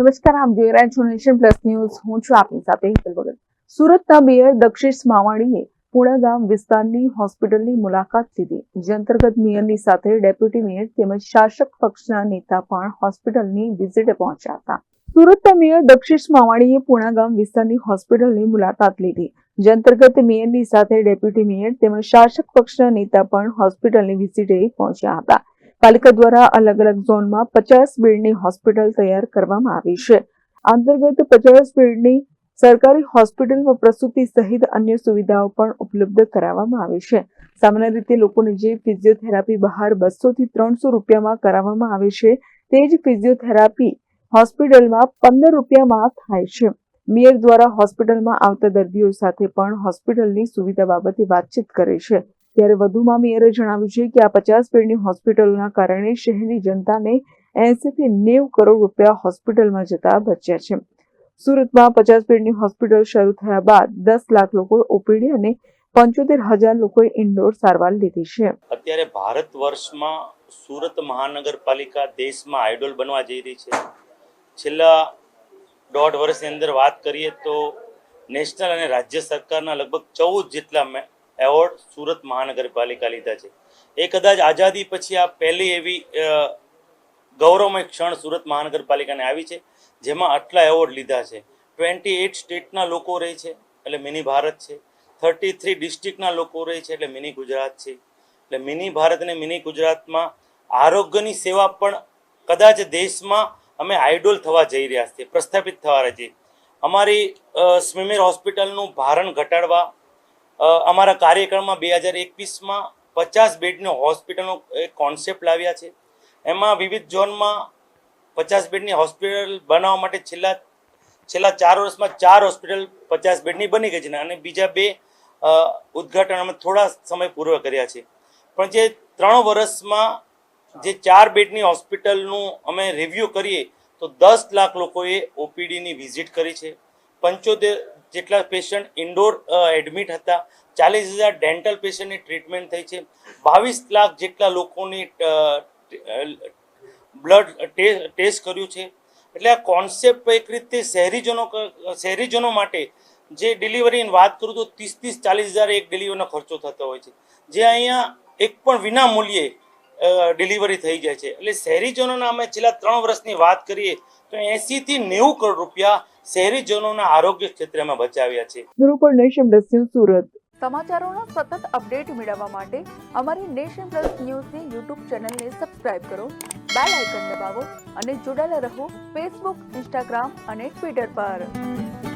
નમસ્કાર આપ જોઈ રહ્યા છો નેશન પ્લસ ન્યૂઝ હું છું આપની સાથે હિતલ ભગત. સુરતના મેયર દક્ષિશ માવાણીએ પુણા ગામ વિસ્તારની હોસ્પિટલની મુલાકાત લીધી. જે અંતર્ગત મેયરની સાથે ડેપ્યુટી મેયર તેમજ શાસક પક્ષના નેતા પણ હોસ્પિટલની વિઝિટે પહોંચ્યા હતા. સુરતના મેયર દક્ષિશ માવાણીએ પુણા ગામ વિસ્તારની હોસ્પિટલની મુલાકાત લીધી. જે અંતર્ગત મેયરની સાથે ડેપ્યુટી મેયર તેમજ શાસક પક્ષના નેતા પણ હોસ્પિટલની વિઝિટે પહોંચ્યા હતા. પાલિકા દ્વારા અલગ અલગ ઝોનમાં પચાસ બેડની હોસ્પિટલ તૈયાર કરવામાં આવી છે. અંતર્ગત પચાસ બેડની સરકારી હોસ્પિટલમાં પ્રસૂતિ સહિત અન્ય સુવિધાઓ પણ ઉપલબ્ધ કરાવવામાં આવી છે. સામાન્ય રીતે લોકોને જે ફિઝિયોથેરાપી બહાર બસો થી ત્રણસો રૂપિયામાં કરાવવામાં આવે છે, તે જ ફિઝિયોથેરાપી હોસ્પિટલમાં પંદર રૂપિયામાં થાય છે. મેયર દ્વારા હોસ્પિટલમાં આવતા દર્દીઓ સાથે પણ હોસ્પિટલની સુવિધા બાબતે વાતચીત કરે છે. ત્યારે વધુમાં મેયરે જણાવ્યું છે કે આ પચાસ બેડની હોસ્પિટલોના કારણે શહેરની જનતાને એસીથી નેવું કરોડ રૂપિયા હોસ્પિટલમાં જતા બચ્યા છે. સુરતમાં પચાસ બેડની હોસ્પિટલ શરૂ થયા બાદ દસ લાખ લોકો ઓપીડી અને પંચોતેર હજાર લોકોએ ઇન્ડોર સારવાર લીધી છે. અત્યારે ભારત વર્ષમાં સુરત મહાનગરપાલિકા દેશમાં આઇડોલ બનવા જઈ રહી છે. છેલ્લા દોઢ વર્ષની અંદર વાત કરીએ તો નેશનલ અને રાજ્ય સરકારના લગભગ ચૌદ જેટલા એવોર્ડ સુરત મહાનગરપાલિકા લીધા છે. એ કદાચ આઝાદી પછી આ પહેલી એવી ગૌરવમય ક્ષણ સુરત મહાનગરપાલિકાને આવી છે, જેમાં આટલા એવોર્ડ લીધા છે. ટ્વેન્ટી એઇટ સ્ટેટના લોકો રહે છે, એટલે મિની ભારત છે. થર્ટી થ્રી ડિસ્ટ્રિક્ટના લોકો રહે છે, એટલે મિની ગુજરાત છે. એટલે મિની ભારત અને મિની ગુજરાતમાં આરોગ્યની સેવા પણ કદાચ દેશમાં અમે આઇડોલ થવા જઈ રહ્યા છીએ, પ્રસ્થાપિત થવા રહ્યા છીએ. અમારી સ્મિમિર હોસ્પિટલનું ભારણ ઘટાડવા અમારા કાર્યક્રમમાં બે હજાર એકવીસમાં પચાસ બેડની હોસ્પિટલનો એક કોન્સેપ્ટ લાવ્યા છે. એમાં વિવિધ ઝોનમાં પચાસ બેડની હોસ્પિટલ બનાવવા માટે છેલ્લા છેલ્લા ચાર વર્ષમાં ચાર હોસ્પિટલ પચાસ બેડની બની ગઈ છે અને બીજા બે ઉદ્ઘાટન અમે થોડા સમય પૂર્વ કર્યા છે. પણ જે ત્રણ વર્ષમાં જે ચાર બેડની હોસ્પિટલનું અમે રિવ્યૂ કરીએ, તો દસ લાખ લોકોએ ઓપીડીની વિઝિટ કરી છે. પંચોતેર જેટલા પેશન્ટ ઇન્ડોર એડમિટ હતા, ચાલીસ હજાર ડેન્ટલ પેશન્ટની ટ્રીટમેન્ટ થઈ છે. બાવીસ લાખ જેટલા લોકોની બ્લડ ટેસ્ટ કર્યું છે. એટલે આ કોન્સેપ્ટ એક રીતે શહેરીજનો શહેરીજનો માટે જે ડિલિવરીની વાત કરું તો ત્રીસ ત્રીસ ચાલીસ હજાર એક ડિલિવરીનો ખર્ચો થતો હોય છે. જે અહીંયા એક પણ વિના મૂલ્યે ડિલિવરી થઈ જાય છે. એટલે શહેરીજનોના અમે છેલ્લા ત્રણ વર્ષની વાત કરીએ તો એંસીથી નેવું કરોડ રૂપિયા શહેરીજનોના આરોગ્ય ક્ષેત્રમાં બચાવ્યા છે. નિરૂપણ નેશન પ્લસ ન્યૂઝ સુરત. સમાચારોના સતત અપડેટ મેળવવા માટે અમારી નેશન પ્લસ ન્યૂઝની યુટ્યુબ ચેનલને સબસ્ક્રાઇબ કરો બેલ આઇકન દબાવો અને જોડાયેલા રહો ફેસબુક ઇન્સ્ટાગ્રામ અને ટ્વિટર પર.